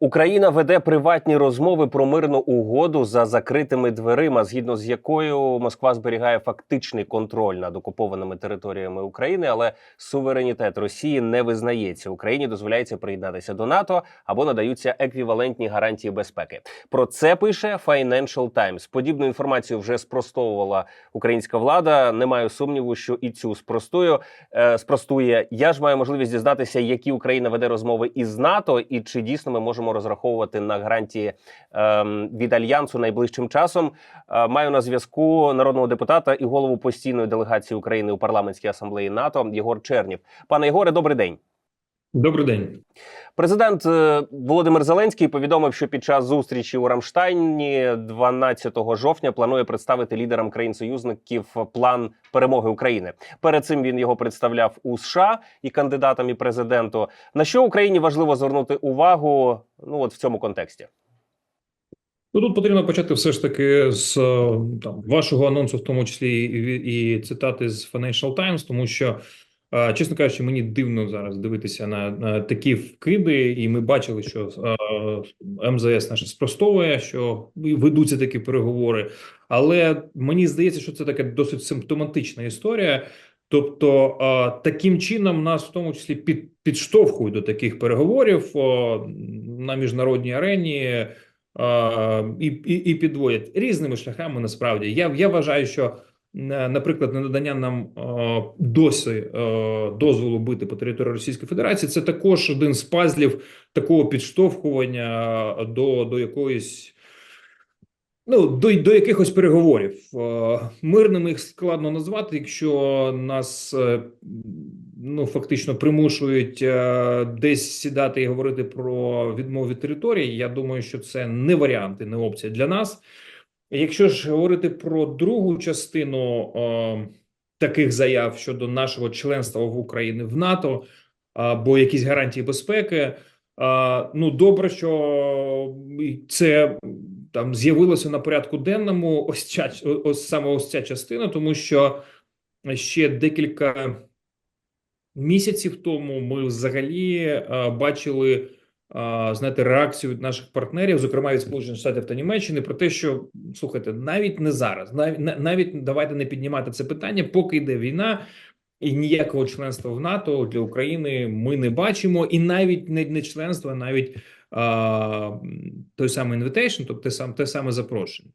Україна веде приватні розмови про мирну угоду за закритими дверима, згідно з якою Москва зберігає фактичний контроль над окупованими територіями України, але суверенітет Росії не визнається. Україні дозволяється приєднатися до НАТО або надаються еквівалентні гарантії безпеки. Про це пише Financial Times. Подібну інформацію вже спростовувала українська влада. Не маю сумніву, що і цю спростую е, спростує. Я ж маю можливість дізнатися, які Україна веде розмови із НАТО, і чи дійсно ми можемо розраховувати на гарантії ем, від альянсу найближчим часом. Е, маю на зв'язку народного депутата і голову постійної делегації України у парламентській асамблеї НАТО Єгор Чернів. Пане Єгоре, добрий день. Добрий день. Президент е, Володимир Зеленський повідомив, що під час зустрічі у Рамштайні 12 жовтня планує представити лідерам країн-союзників план перемоги України. Перед цим він його представляв у США і кандидатам і президенту. На що Україні важливо звернути увагу? Ну от в цьому контексті. Ну, тут потрібно почати все ж таки з е, там вашого анонсу, в тому числі і, і цитати з Financial Times, тому що, чесно кажучи, мені дивно зараз дивитися на, на такі вкиди, і ми бачили, що е, МЗС наше спростовує, що ведуться такі переговори. Але мені здається, що це така досить симптоматична історія. Тобто е, таким чином нас в тому числі під, підштовхують до таких переговорів е, на міжнародній арені. Е, і, і, і підводять різними шляхами. Насправді я я вважаю, що наприклад, не надання нам е, досі е, дозволу бити по території Російської Федерації це також один з пазлів такого підштовхування до, до якоїсь. Ну, до до якихось переговорів Е, мирними їх складно назвати, якщо нас е, ну фактично примушують е, десь сідати і говорити про відмову від території. Я думаю, що це не варіант і не опція для нас. Якщо ж говорити про другу частину е, таких заяв щодо нашого членства в Україні в НАТО або якісь гарантії безпеки, е, ну добре, що це там з'явилося на порядку денному ось ця ось саме ось ця частина, тому що ще декілька місяців тому ми взагалі а, бачили знаєте, реакцію від наших партнерів, зокрема від Сполучених Штатів та Німеччини, про те, що слухайте, навіть не зараз, навіть навіть давайте не піднімати це питання, поки йде війна. І ніякого членства в НАТО для України ми не бачимо, і навіть не, не членство, а навіть а, той самий invitation, тобто те саме те саме запрошення.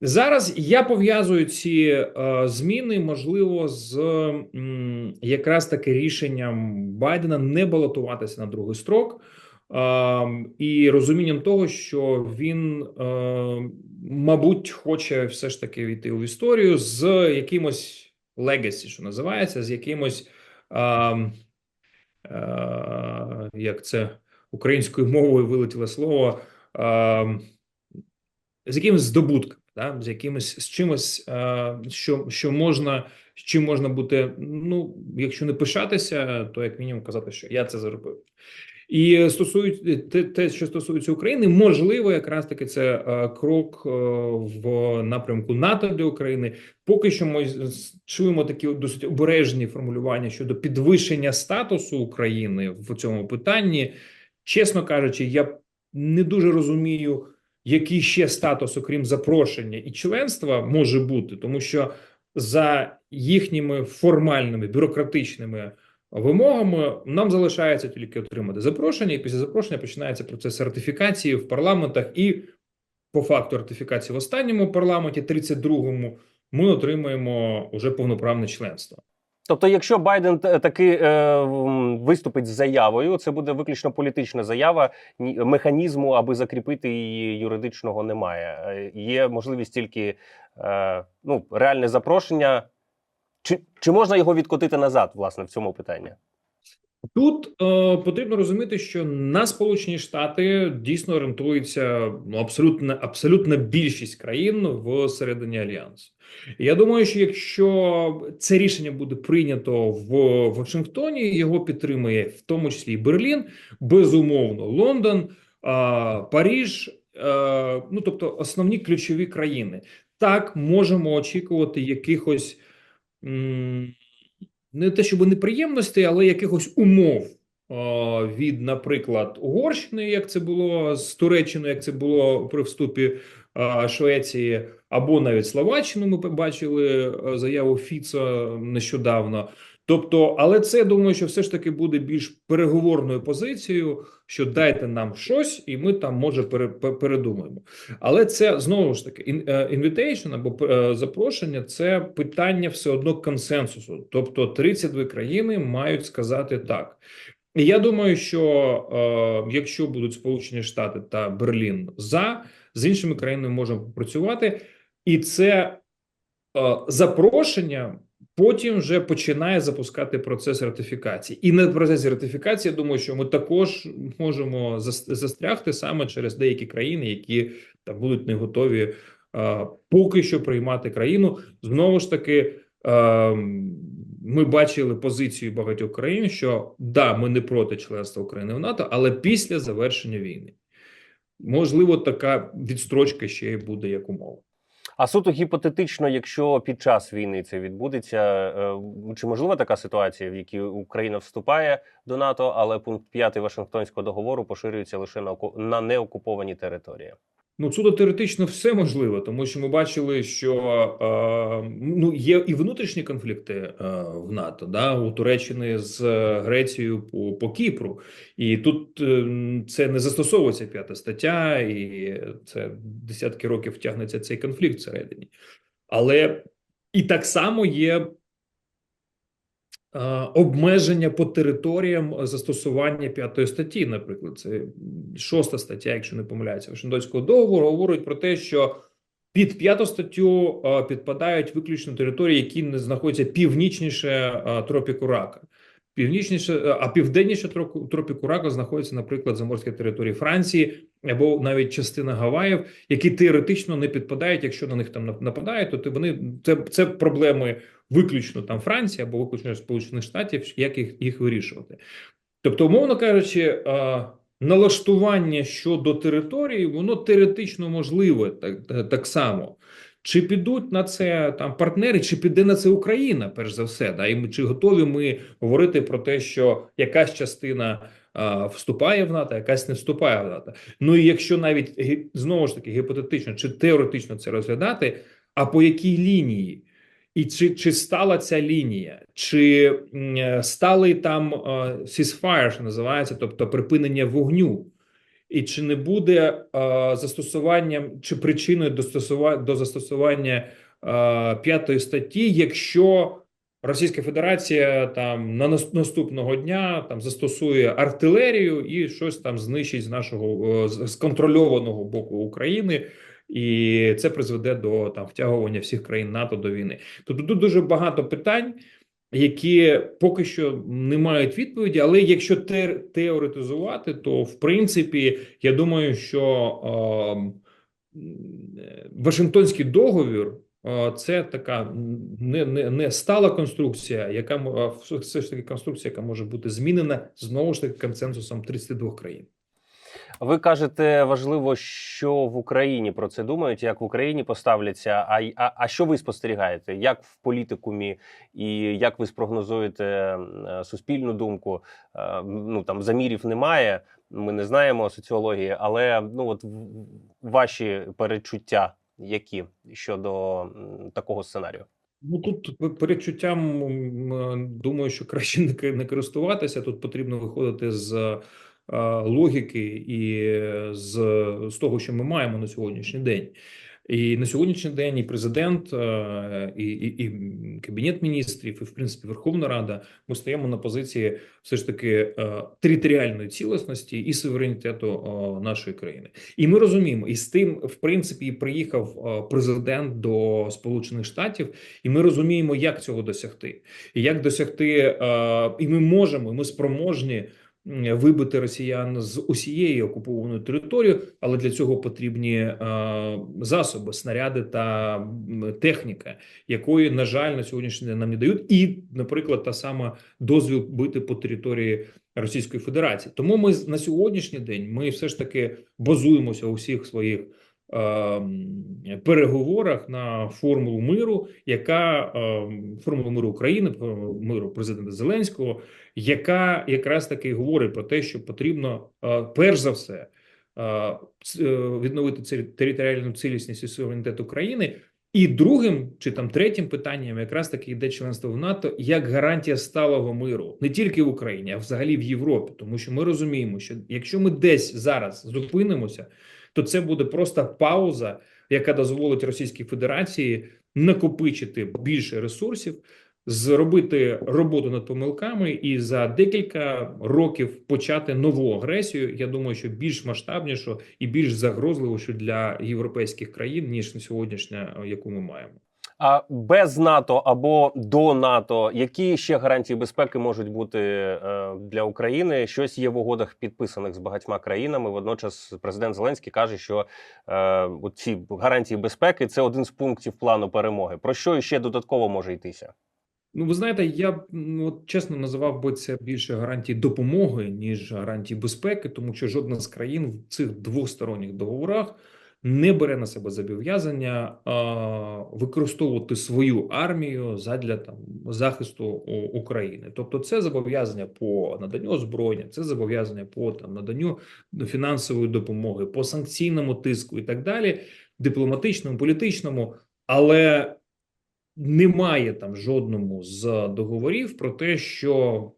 Зараз я пов'язую ці а, зміни, можливо, з м, якраз таки рішенням Байдена не балотуватися на другий строк. Uh, і розумінням того, що він, uh, мабуть, хоче все ж таки війти в історію з якимось легасі, що називається, з якимось, uh, як це українською мовою вилетіло слово, з якимось здобутками, да? з якимось з чимось, що що можна, чим можна бути. Ну, якщо не пишатися, то як мінімум казати, що я це зробив. І стосується те, те, що стосується України, можливо, якраз таки це е, крок е, в напрямку НАТО для України. Поки що ми чуємо такі досить обережні формулювання щодо підвищення статусу України в цьому питанні. Чесно кажучи, я не дуже розумію, який ще статус, окрім запрошення і членства, може бути, тому що за їхніми формальними бюрократичними вимогами нам залишається тільки отримати запрошення, і після запрошення починається процес ратифікації в парламентах. І по факту ратифікації в останньому парламенті, 32-му, ми отримуємо уже повноправне членство. Тобто, якщо Байден таки е, виступить з заявою, це буде виключно політична заява. Механізму, аби закріпити її юридичного, немає. Е, є можливість тільки е, ну реальне запрошення. Чи чи можна його відкотити назад, власне, в цьому питанні? Тут е, потрібно розуміти, що на Сполучені Штати дійсно орієнтується ну, абсолютно абсолютна більшість країн в середині альянсу. Я думаю, що якщо це рішення буде прийнято в Вашингтоні, його підтримує в тому числі і Берлін, безумовно, Лондон, е, Паріж, е, ну тобто основні ключові країни. Так можемо очікувати якихось не те, щоб неприємностей, але якихось умов від, наприклад, Угорщини, як це було з Туреччиною, як це було при вступі Швеції, або навіть Словаччину. Ми побачили заяву Фіца нещодавно. Тобто, але це думаю, що все ж таки буде більш переговорною позицією, що дайте нам щось, і ми там може пере, передумаємо. Але це знову ж таки ін- е, або е, запрошення це питання все одно консенсусу. Тобто 32 країни мають сказати так. І я думаю, що е, якщо будуть Сполучені Штати та Берлін за, з іншими країнами можемо попрацювати, і це е, запрошення потім вже починає запускати процес ратифікації. І на процесі ратифікації, я думаю, що ми також можемо зас- застрягти саме через деякі країни, які там будуть не готові е, поки що приймати країну. Знову ж таки, е, ми бачили позицію багатьох країн, що да, ми не проти членства України в НАТО, але після завершення війни. Можливо, така відстрочка ще й буде як умова. А суто гіпотетично, якщо під час війни це відбудеться, е, чи можлива така ситуація, в якій Україна вступає до НАТО, але пункт 5 Вашингтонського договору поширюється лише на оку- на неокуповані території? Ну, суто теоретично все можливо, тому що ми бачили, що е, ну є і внутрішні конфлікти е, в НАТО, да, у Туреччини з Грецією по, по Кіпру, і тут е, це не застосовується п'ята стаття, і це десятки років тягнеться цей конфлікт всередині. Але і так само є е, обмеження по територіям застосування п'ятої статті, наприклад, це шоста стаття, якщо не помиляюся, Вашингтонського договору, говорить про те, що під п'яту статтю е, підпадають виключно території, які не знаходяться північніше е, тропіку Рака. Північніше, е, а південніше тропіку Рака знаходяться, наприклад, заморські території Франції або навіть частина Гаваїв, які теоретично не підпадають. Якщо на них там нападають, то ти- вони це, це проблеми виключно там Франції або виключно Сполучених Штатів, як їх, їх вирішувати. Тобто, умовно кажучи, е, налаштування щодо території, воно теоретично можливе так, так само. Чи підуть на це там партнери, чи піде на це Україна, перш за все, да? і ми, чи готові ми говорити про те, що якась частина а, вступає в НАТО, якась не вступає в НАТО. Ну і якщо навіть знову ж таки гіпотетично чи теоретично це розглядати, а по якій лінії? І чи, чи стала ця лінія, чи е, там е, ceasefire, що називається, тобто припинення вогню, і чи не буде застосуванням чи причиною до, застосування п'ятої статті, якщо Російська Федерація там на наступного дня там застосує артилерію і щось там знищить з нашого е, з контрольованого боку України, і це призведе до там втягування всіх країн НАТО до війни. Тобто тут дуже багато питань, які поки що не мають відповіді. Але якщо те- теоретизувати, то в принципі я думаю, що е, Вашингтонський договір. Це така не, не, не стала конструкція, яка все ж таки конструкція, яка може бути змінена знову ж таки консенсусом 32 країн. Ви кажете, важливо, що в Україні про це думають, як в Україні поставляться. А, а, а що ви спостерігаєте? Як в політикумі, і як ви спрогнозуєте е, суспільну думку? Е, Ну там замірів немає. Ми не знаємо соціології, але ну от ваші перечуття, які щодо такого сценарію? Ну тут п- передчуттям е, думаю, що краще не користуватися. Тут потрібно виходити з логіки і з, з того, що ми маємо на сьогоднішній день. І на сьогоднішній день і президент, і, і, і кабінет міністрів, і в принципі Верховна Рада. Ми стоїмо на позиції все ж таки територіальної цілісності і суверенітету нашої країни. І ми розуміємо, і з тим, в принципі, і приїхав президент до Сполучених Штатів, і ми розуміємо, як цього досягти, і як досягти, і ми можемо, і ми спроможні вибити росіян з усієї окупованої території, але для цього потрібні е, засоби, снаряди та техніка, якої, на жаль, на сьогоднішній день нам не дають, і, наприклад, та сама дозвіл бити по території Російської Федерації. Тому ми на сьогоднішній день ми все ж таки базуємося у всіх своїх переговорах на формулу миру, яка ем, формулу миру України, миру президента Зеленського, яка якраз таки говорить про те, що потрібно е, перш за все е, е, відновити територіальну цілісність і суверенітет України. І другим чи там третім питанням якраз таки йде членство в НАТО як гарантія сталого миру не тільки в Україні, а взагалі в Європі, тому що ми розуміємо, що якщо ми десь зараз зупинимося, то це буде просто пауза, яка дозволить Російській Федерації накопичити більше ресурсів, зробити роботу над помилками і за декілька років почати нову агресію. Я думаю, що більш масштабнішу і більш загрозливішу для європейських країн ніж на сьогоднішня, яку ми маємо. А без НАТО або до НАТО, які ще гарантії безпеки можуть бути е, для України? Щось є в угодах, підписаних з багатьма країнами. Водночас, президент Зеленський каже, що е, ці гарантії безпеки це один з пунктів плану перемоги. Про що ще додатково може йтися? Ну, ви знаєте, я ну, от, чесно називав би це більше гарантії допомоги, ніж гарантії безпеки, тому що жодна з країн в цих двосторонніх договорах не бере на себе зобов'язання використовувати свою армію задля там захисту України. Тобто, це зобов'язання по наданню озброєння, це зобов'язання по там наданню фінансової допомоги, по санкційному тиску і так далі, дипломатичному, політичному, але немає там жодному з договорів про те, що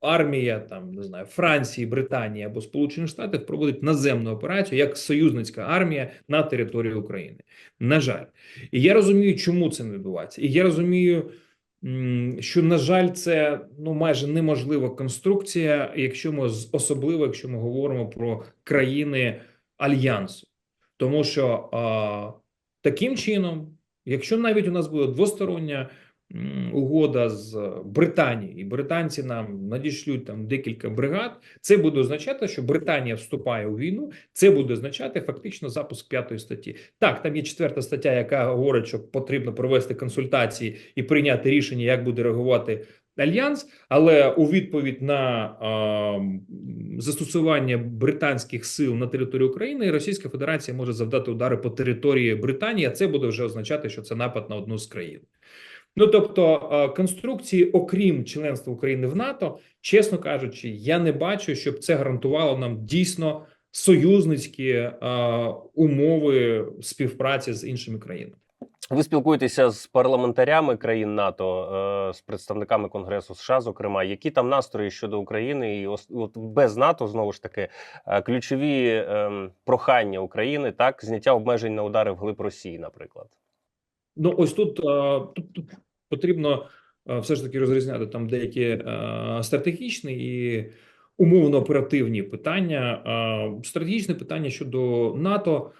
армія там не знаю Франції, Британії або Сполучених Штатів проводить наземну операцію як союзницька армія на території України. На жаль, і я розумію, чому це не відбувається, і я розумію. Що на жаль, це ну майже неможлива конструкція, якщо ми особливо, якщо ми говоримо про країни альянсу, тому що а, таким чином Якщо навіть у нас буде двостороння угода з Британією, і британці нам надішлють там декілька бригад, це буде означати, що Британія вступає у війну. Це буде означати фактично запуск п'ятої статті. Так, там є четверта стаття, яка говорить, що потрібно провести консультації і прийняти рішення, як буде реагувати. Альянс, але у відповідь на м, застосування британських сил на територію України Російська Федерація може завдати удари по території Британії. А це буде вже означати, що це напад на одну з країн. Ну тобто е, конструкції, окрім членства України в НАТО, чесно кажучи, я не бачу, щоб це гарантувало нам дійсно союзницькі е, умови співпраці з іншими країнами. Ви спілкуєтеся з парламентарями країн НАТО, е, з представниками Конгресу США, зокрема, які там настрої щодо України, і от без НАТО знову ж таки е, ключові ем, прохання України, так зняття обмежень на удари вглиб Росії, наприклад. Ну, ось тут, тут, тут потрібно е, все ж таки розрізняти там деякі е, стратегічні і умовно оперативні питання. Стратегічне питання щодо НАТО.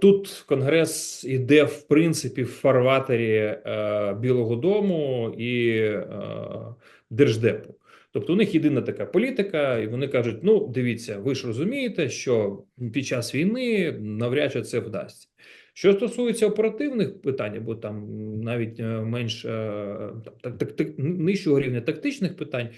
Тут Конгрес іде в принципі в фарватері е, Білого Дому і Держдепу. Тобто у них єдина така політика, і вони кажуть: ну, дивіться, ви ж розумієте, що під час війни навряд чи це вдасться. Що стосується оперативних питань, або там навіть е, менш е, так, так, так, нижчого рівня тактичних питань,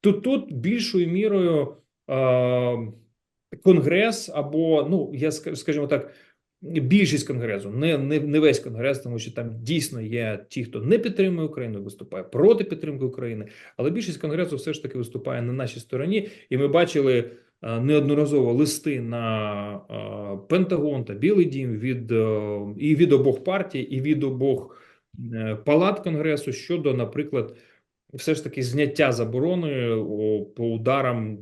то тут більшою мірою е, Конгрес або, ну, я ска- скажімо так, більшість конгресу, не, не, не весь конгрес, тому що там дійсно є ті, хто не підтримує Україну, виступає проти підтримки України, але більшість конгресу все ж таки виступає на нашій стороні, і ми бачили неодноразово листи на е, Пентагон та Білий Дім від е, і від обох партій, і від обох е, палат конгресу щодо, наприклад, все ж таки зняття заборони по ударам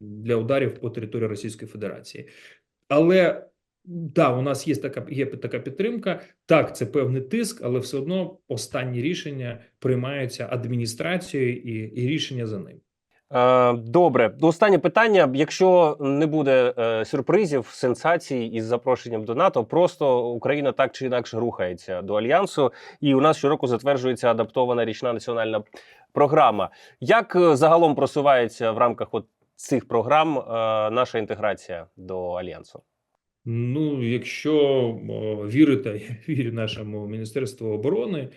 для ударів по території Російської Федерації. Але так, у нас є така є така підтримка. Так, це певний тиск, але все одно останні рішення приймаються адміністрацією і, і рішення за ним. Е, Добре, останнє питання. Якщо не буде е, сюрпризів, сенсацій із запрошенням до НАТО, просто Україна так чи інакше рухається до альянсу, і у нас щороку затверджується адаптована річна національна програма. Як е, загалом просувається в рамках от цих програм наша інтеграція до альянсу? Ну, якщо вірити, я вірю нашому Міністерству оборони,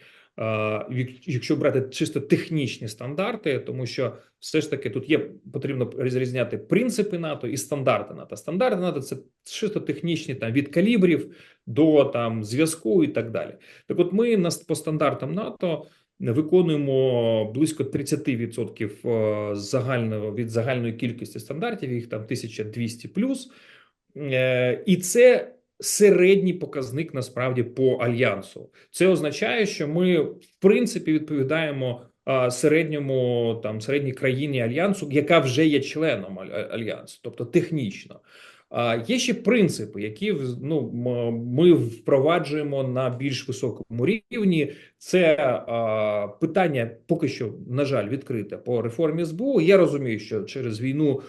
якщо брати чисто технічні стандарти, тому що все ж таки тут є потрібно розрізняти принципи НАТО і стандарти НАТО. Стандарти НАТО це чисто технічні там від калібрів до там зв'язку і так далі. Так, от ми на по стандартам НАТО виконуємо близько 30% е, загального від загальної кількості стандартів, їх там 1200 плюс. Е, І це середній показник насправді по альянсу. Це означає, що ми в принципі відповідаємо середньому там середній країні альянсу, яка вже є членом аль- альянсу, тобто технічно. Є ще принципи, які ну ми впроваджуємо на більш високому рівні. Це питання поки що, на жаль, відкрите по реформі СБУ. Я розумію, що через війну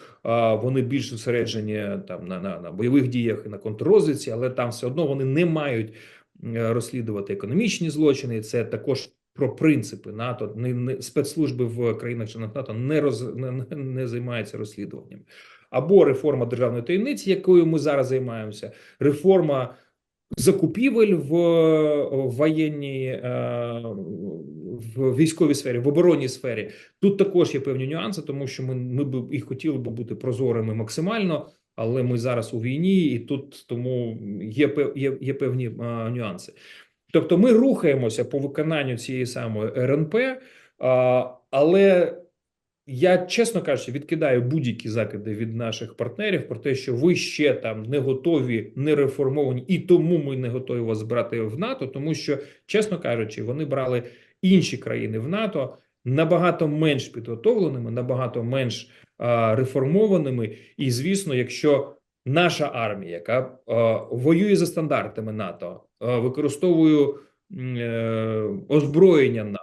вони більш зосереджені там на, на, на бойових діях і на контррозвідці, але там все одно вони не мають розслідувати економічні злочини. Це також про принципи НАТО. Не, не спецслужби в країнах-членах НАТО не роз не- не займаються розслідуванням. Або реформа державної таємниці, якою ми зараз займаємося, реформа закупівель в воєнній е, в військовій сфері, в оборонній сфері. Тут також є певні нюанси, тому що ми, ми б і хотіли б бути прозорими максимально, але ми зараз у війні, і тут тому є є, є певні е, нюанси. Тобто, ми рухаємося по виконанню цієї самої РНП, а, але я, чесно кажучи, відкидаю будь-які закиди від наших партнерів про те, що ви ще там не готові, не реформовані, і тому ми не готові вас брати в НАТО, тому що, чесно кажучи, вони брали інші країни в НАТО набагато менш підготовленими, набагато менш а, реформованими. І звісно, якщо наша армія, яка а, воює за стандартами НАТО, а, використовує м, е, озброєння НАТО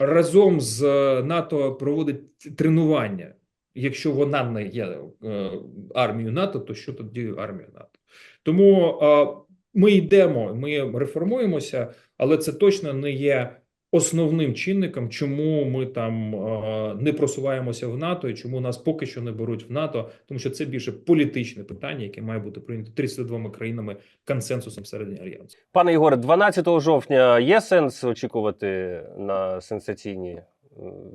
разом з е, НАТО проводить тренування. Якщо вона не є е, армією НАТО, то що тоді армія НАТО? Тому е, ми йдемо, ми реформуємося, але це точно не є основним чинником, чому ми там е, не просуваємося в НАТО і чому нас поки що не беруть в НАТО, тому що це більше політичне питання, яке має бути прийнято 32 країнами консенсусом середньої альянсу. Пане Ігоре, 12 жовтня є сенс очікувати на сенсаційні е,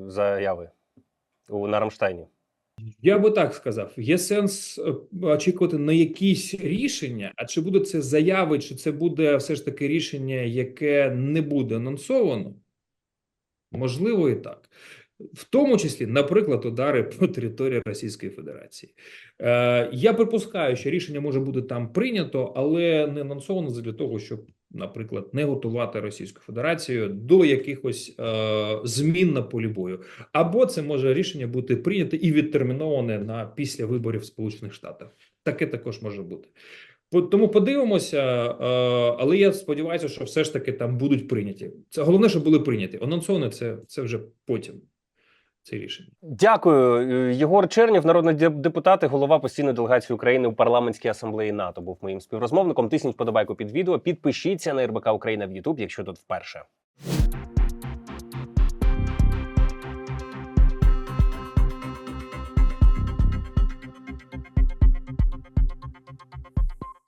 заяви у на Рамштайні? Я би так сказав: є сенс е, очікувати на якісь рішення, а чи буде це заяви, чи це буде все ж таки рішення, яке не буде анонсовано? Можливо, і так. В тому числі, наприклад, удари по території Російської Федерації. Е, я припускаю, що рішення може бути там прийнято, але не анонсовано для того, щоб, наприклад, не готувати Російську Федерацію до якихось е, змін на полі бою. Або це може рішення бути прийняте і відтерміноване на після виборів в Сполучених Штатах. Таке також може бути. Тому подивимося, е, але я сподіваюся, що все ж таки там будуть прийняті. Це головне, щоб були прийняті. Анонсоване це, це вже потім. Це рішення. Дякую, Єгор Чернів, народний депутат і голова постійної делегації України у парламентській асамблеї НАТО. Був моїм співрозмовником. Тисніть подобайку під відео. Підпишіться на РБК Україна в Ютуб, якщо тут вперше.